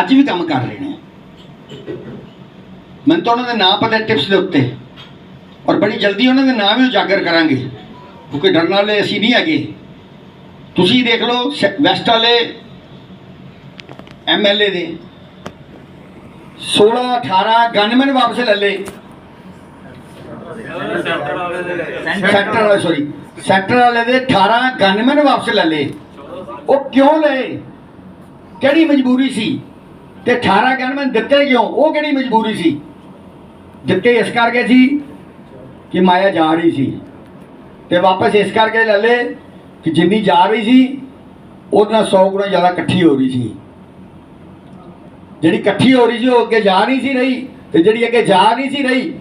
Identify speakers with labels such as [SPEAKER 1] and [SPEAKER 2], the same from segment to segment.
[SPEAKER 1] ਅੱਜ ਵੀ ਕੰਮ ਕਰ ਰਹੇ ਨੇ। ਮੈਨੂੰ ਤਾਂ ਉਹਨਾਂ ਦੇ ਨਾਂ ਪਤਾ ਟਿਪਸ ਦੇ ਉੱਤੇ। ਔਰ ਬੜੀ ਜਲਦੀ ਉਹਨਾਂ ਦੇ ਨਾਂ ਵੀ ਉਜਾਗਰ ਕਰਾਂਗੇ। ਕਿਉਂਕਿ ਡਰਨ ਵਾਲੇ ਅਸੀਂ ਨਹੀਂ ਹੈਗੇ। ਤੁਸੀਂ ਦੇਖ ਲਓ ਵੈਸਟ ਵਾਲੇ ਐਮਐਲਏ ਦੇ। 16 18 ਗਨਮੈਨ ਵਾਪਸ ਲੈ ਲਏ। ਸੈਂਟਰ ਵਾਲੇ ਸੌਰੀ ਸੈਂਟਰ ਵਾਲੇ ਦੇ 18 ਗਨਮੈਨ ਵਾਪਸ ਲੈ ਲਏ। ਉਹ ਕਿਉਂ ਲਏ? ਕਿਹੜੀ ਮਜਬੂਰੀ ਸੀ? ਤੇ 18 ਗਨਮੈਨ ਦਿੱਤੇ ਕਿਉਂ? ਉਹ ਕਿਹੜੀ ਮਜਬੂਰੀ ਸੀ? ਦਿੱਤੇ ਇਸ ਕਰਕੇ ਸੀ ਕਿ ਮਾਇਆ ਜਾ ਰਹੀ ਸੀ। ਤੇ ਵਾਪਸ ਇਸ ਕਰਕੇ ਲੈ ਲਏ ਕਿ ਜਿੰਨੀ ਜਾ ਰਹੀ ਸੀ, ਉਹਦੇ ਨਾਲ 100 ਗੁਣਾ ਜ਼ਿਆਦਾ ਇਕੱਠੀ ਹੋ ਰਹੀ ਸੀ। ਜਿਹੜੀ ਇਕੱਠੀ ਹੋ ਰਹੀ ਸੀ, ਉਹ ਅੱਗੇ ਜਾ ਨਹੀਂ ਸੀ ਰਹੀ ਤੇ ਜਿਹੜੀ ਅੱਗੇ ਜਾ ਨਹੀਂ ਸੀ ਰਹੀ,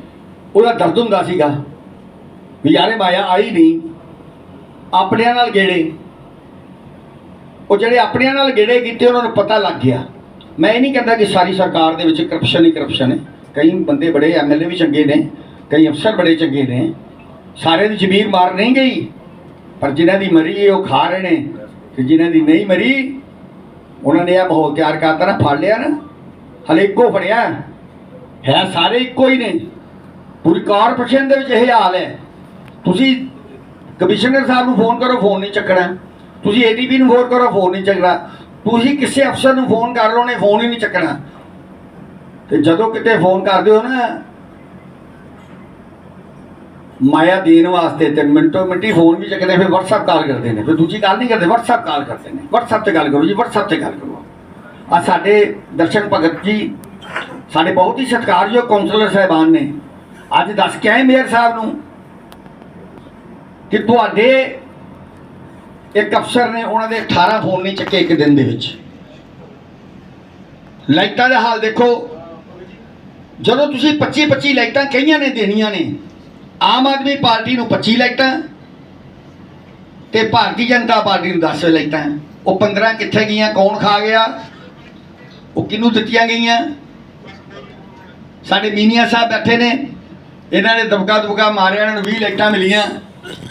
[SPEAKER 1] ਉਹਦਾ ਦਰਦ ਹੁੰਦਾ ਸੀਗਾ। ਵੀ ਯਾਰੇ ਮਾਇਆ ਆਈ ਨਹੀਂ। ਆਪਣਿਆਂ ਨਾਲ ਗੇੜੇ। ਉਹ ਜਿਹੜੇ ਆਪਣਿਆਂ ਨਾਲ ਗੇੜੇ ਕੀਤੇ, ਉਹਨਾਂ ਨੂੰ ਪਤਾ ਲੱਗ ਗਿਆ। ਮੈਂ ਇਹ ਨਹੀਂ ਕਹਿੰਦਾ ਕਿ ਸਾਰੀ ਸਰਕਾਰ ਦੇ ਵਿੱਚ ਕਰਪਸ਼ਨ ਹੀ ਕਰਪਸ਼ਨ ਹੈ। ਕਈ ਬੰਦੇ ਬੜੇ ਐਮਐਲਏ ਵੀ ਚੰਗੇ ਨੇ, ਕਈ ਅਫਸਰ ਬੜੇ ਚੰਗੇ ਨੇ। ਸਾਰੇ ਦੀ ਜ਼ਮੀਰ ਮਾਰ ਨਹੀਂ ਗਈ, ਪਰ ਜਿਨ੍ਹਾਂ ਦੀ ਮਰੀ ਉਹ ਖਾ ਰਹੇ ਨੇ ਤੇ ਜਿਨ੍ਹਾਂ ਦੀ ਨਹੀਂ ਮਰੀ, ਉਹਨਾਂ ਨੇ ਇਹ ਮਾਹੌਲ ਤਿਆਰ ਕਰਤਾ ਨਾ, ਫੜ ਲਿਆ ਨਾ। ਹਲੇ ਇੱਕੋ ਫੜਿਆ। ਹੈ ਸਾਰੇ ਇੱਕੋ ਹੀ ਨੇ। ਪੂਰੀ ਕਾਰਪੋਰੇਸ਼ਨ ਦੇ ਵਿੱਚ ਇਹ ਹਾਲ ਹੈ। ਤੁਸੀਂ ਕਮਿਸ਼ਨਰ ਸਾਹਿਬ ਨੂੰ ਫੋਨ ਕਰੋ ਫੋਨ ਨਹੀਂ ਚੱਕਣਾ। ਤੁਸੀਂ ਏਡੀਪੀ ਨੂੰ ਫੋਨ ਕਰੋ ਫੋਨ ਨਹੀਂ ਚੱਕਣਾ। ਤੁਸੀਂ ਕਿਸੇ ਅਫਸਰ ਨੂੰ ਫੋਨ ਕਰ ਲਓ ਨੇ ਫੋਨ ਹੀ ਨਹੀਂ ਚੱਕਣਾ। ਤੇ ਜਦੋਂ ਕਿਤੇ ਫੋਨ ਕਰਦੇ ਹੋ ਨਾ, ਮਾਇਆ ਦੇਣ ਵਾਸਤੇ ਤੇ ਮਿੰਟੋ ਮਿੰਟੀ ਫੋਨ ਵੀ ਚੱਕਦੇ, ਫਿਰ WhatsApp ਕਾਲ ਕਰਦੇ ਨੇ। ਫਿਰ ਦੂਜੀ ਗੱਲ ਨਹੀਂ ਕਰਦੇ, WhatsApp ਕਾਲ ਕਰਦੇ ਨੇ। WhatsApp ਤੇ ਗੱਲ ਕਰੋ ਜੀ, WhatsApp ਤੇ ਗੱਲ ਕਰੋ। ਆ ਸਾਡੇ ਦਰਸ਼ਨ ਭਗਤ ਜੀ, ਸਾਡੇ ਬਹੁਤ ਹੀ ਸਤਿਕਾਰਯੋਗ ਕਾਉਂਸਲਰ ਸਾਹਿਬਾਨ ਨੇ। ਅੱਜ ਦੱਸ ਕੇ ਆਏ ਮੇਅਰ ਸਾਹਿਬ ਨੂੰ ਕਿ ਤੁਹਾਡੇ ਇੱਕ ਅਫਸਰ ਨੇ ਉਹਨਾਂ ਦੇ 18 ਫੋਨ ਨਹੀਂ ਚੱਕੇ ਇੱਕ ਦਿਨ ਦੇ ਵਿੱਚ। ਲਾਈਟਾਂ ਦਾ ਹਾਲ ਦੇਖੋ। ਜਦੋਂ ਤੁਸੀਂ 25 25 ਲਾਈਟਾਂ ਕਈਆਂ ਨੇ, ਦੇਣੀਆਂ ਨੇ, ਆਮ ਆਦਮੀ ਪਾਰਟੀ ਨੂੰ 25 ਲਾਈਟਾਂ ਤੇ ਭਾਰਤੀ ਜਨਤਾ ਪਾਰਟੀ ਨੂੰ 10 ਲਾਈਟਾਂ। ਉਹ 15 ਕਿੱਥੇ ਗਈਆਂ, ਕੌਣ ਖਾ ਗਿਆ, ਉਹ ਕਿਹਨੂੰ ਦਿੱਤੀਆਂ ਗਈਆਂ? ਸਾਡੇ ਮੀਨੀਆ ਸਾਹਿਬ ਬੈਠੇ ਨੇ। ਇਹਨਾਂ ਨੇ ਦਬਕਾ ਦਬਕਾ ਮਾਰਿਆ, ਇਹਨਾਂ ਨੂੰ 20 ਲਾਈਟਾਂ ਮਿਲੀਆਂ।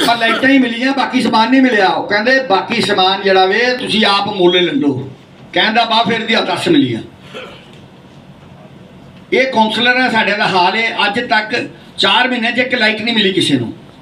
[SPEAKER 1] ਪਰ ਲਾਈਟਾਂ ਹੀ ਮਿਲੀਆਂ, ਬਾਕੀ ਸਮਾਨ ਨਹੀਂ ਮਿਲਿਆ। ਉਹ ਕਹਿੰਦੇ, ਬਾਕੀ ਸਮਾਨ ਜਿਹੜਾ ਵੇ, ਤੁਸੀਂ ਆਪ ਮੁੱਲ ਲੈ ਲਓ। ਕਹਿੰਦਾ ਬਾ ਫਿਰ ਦੀ 10 ਮਿਲੀਆਂ। ਇਹ ਕਾਉਂਸਲਰ ਹੈ ਸਾਡੇ ਦਾ ਹਾਲ ਹੈ ਅੱਜ ਤੱਕ 4 ਮਹੀਨੇ 'ਚ ਇੱਕ ਲਾਈਟ ਨਹੀਂ ਮਿਲੀ ਕਿਸੇ ਨੂੰ।